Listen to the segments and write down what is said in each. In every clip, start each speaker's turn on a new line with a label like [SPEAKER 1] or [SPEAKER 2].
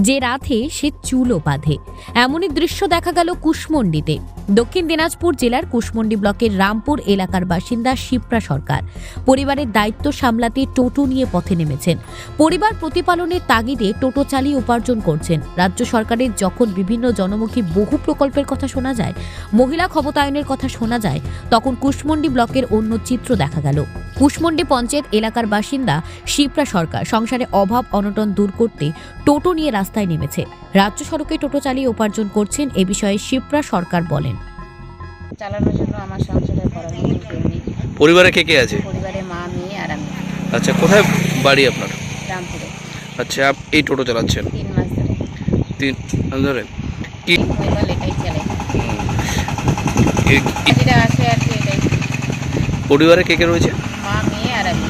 [SPEAKER 1] যে রাধে সে চুলও বাঁধে। এমনই দৃশ্য দেখা গেল কুশমন্ডিতে। দক্ষিণ দিনাজপুর জেলার কুশমন্ডি ব্লকের রামপুর এলাকার বাসিন্দা শিপ্রা সরকার। পরিবারের দায়িত্ব সামলাতে টোটো নিয়ে পথে নেমেছেন। পরিবার প্রতিপালনের তাগিদে টোটো চালিয়ে উপার্জন করছেন। রাজ্য সরকারের যখন বিভিন্ন জনমুখী বহু প্রকল্পের কথা শোনা যায়, মহিলা ক্ষমতায়নের কথা শোনা যায়, তখন কুশমন্ডি ব্লকের অন্য চিত্র দেখা গেল। কুশমন্ডি পঞ্চায়েত এলাকার বাসিন্দা শিপ্রা সরকার সংসারে অভাব অনটন দূর করতে টোটো নিয়ে রাস্তায় নেমেছে। রাজ্য সড়কে টোটো চালিয়ে উপার্জন করছেন এ বিষয়ে শিপ্রা সরকার বলেন।
[SPEAKER 2] চালানোর জন্য আমার সংসারে করার মতো কেউ নেই।
[SPEAKER 3] পরিবারে কে কে আছে?
[SPEAKER 2] পরিবারে মা মেয়ে আর আমি।
[SPEAKER 3] আচ্ছা কোথায় বাড়ি আপনার?
[SPEAKER 2] রামপুরে।
[SPEAKER 3] আচ্ছা আপ এই টোটো চালাচ্ছেন?
[SPEAKER 2] তিন মাস ধরে।
[SPEAKER 3] তিন ধরে? কি
[SPEAKER 2] মহিমাল এটাই চালাই।
[SPEAKER 3] এ-
[SPEAKER 2] যেটা আসে আর কি এটাই।
[SPEAKER 3] পরিবারে কে কে রয়েছে?
[SPEAKER 2] মা মেয়ে আর আমি।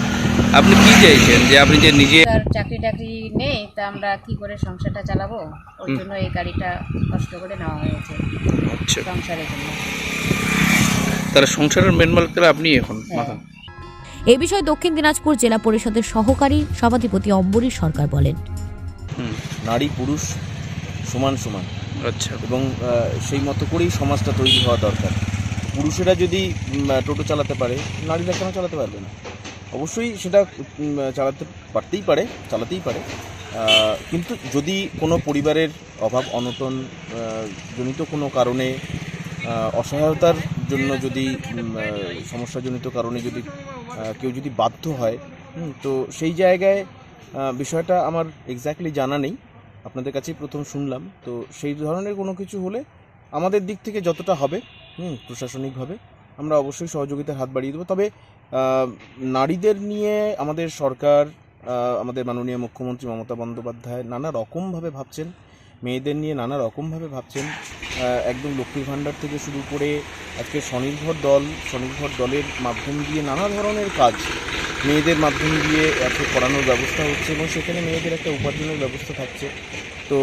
[SPEAKER 3] আপনি কি চাইছেন? যে আপনি যে নিজে
[SPEAKER 2] চাকরি টাকরি নেই তা আমরা কি করে সংসারটা চালাবো? ওই জন্য এই গাড়িটা কষ্ট করে নেওয়া হয়েছে
[SPEAKER 3] আচ্ছা।
[SPEAKER 2] সংসারের জন্য।
[SPEAKER 3] তাহলে সংসারের মেন মালিকরা আপনি এখন
[SPEAKER 2] হ্যাঁ।
[SPEAKER 1] এ বিষয়ে দক্ষিণ দিনাজপুর জেলা পরিষদের সহকারী সভাধিপতি অম্বরী সরকার বলেন।
[SPEAKER 3] হুম,
[SPEAKER 4] নারী পুরুষ সমান সমান।
[SPEAKER 3] আচ্ছা।
[SPEAKER 4] এবং সেই মতো করেই সমাজটা তৈরি হওয়া দরকার। পুরুষেরা যদি টোটো চালাতে পারে নারীরা কেন চালাতে পারবে না? অবশ্যই সেটা চালাতে পারতেই পারে চালাতেই পারে। কিন্তু যদি কোনো পরিবারের অভাব অনটন জনিত কোনো কারণে অসহায়তার জন্য যদি সমস্যাজনিত কারণে যদি কেউ যদি বাধ্য হয় তো সেই জায়গায় বিষয়টা আমার এক্স্যাক্টলি জানা নেই। আপনাদের কাছেই প্রথম শুনলাম। তো সেই ধরনের কোনো কিছু হলে আমাদের দিক থেকে যতটা হবে, হুম, প্রশাসনিকভাবে আমরা অবশ্যই সহযোগিতার হাত বাড়িয়ে দেবো। তবে নারীদের নিয়ে আমাদের সরকার আমাদের মাননীয় মুখ্যমন্ত্রী মমতা বন্দ্যোপাধ্যায় নানা রকমভাবে ভাবছেন। মেয়েদের নিয়ে নানা রকমভাবে ভাবছেন একদম লক্ষ্মীর ভাণ্ডার থেকে শুরু করে আজকে স্বনির্ভর দল, স্বনির্ভর দলের মাধ্যম দিয়ে নানা ধরনের কাজ মেয়েদের মাধ্যম দিয়ে আজকে করানোর ব্যবস্থা হচ্ছে এবং সেখানে মেয়েদের একটা উপার্জনের ব্যবস্থা থাকছে। তো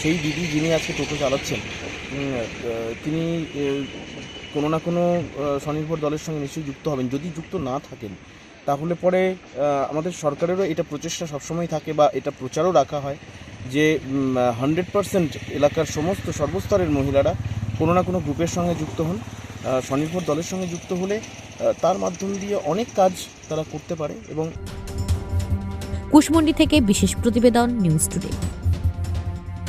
[SPEAKER 4] সেই দিদি যিনি আজকে টোটো চালাচ্ছেন তিনি কোনো না কোনো স্বনির্ভর দলের সঙ্গে নিশ্চয়ই যুক্ত হবেন। যদি যুক্ত না থাকেন, তাহলে পরে আমাদের সরকারেরও এটা প্রচেষ্টা সবসময় থাকে বা এটা প্রচারও রাখা হয়। যে হান্ড্রেড পারসেন্ট এলাকার সমস্ত সর্বস্তরের মহিলারা কোনো না কোনো গ্রুপের সঙ্গে যুক্ত হন স্বনির্ভর দলের সঙ্গে যুক্ত হলে তার মাধ্যম দিয়ে অনেক কাজ তারা করতে পারে এবং
[SPEAKER 1] কুশমন্ডি থেকে বিশেষ প্রতিবেদন নিউজ টুডে।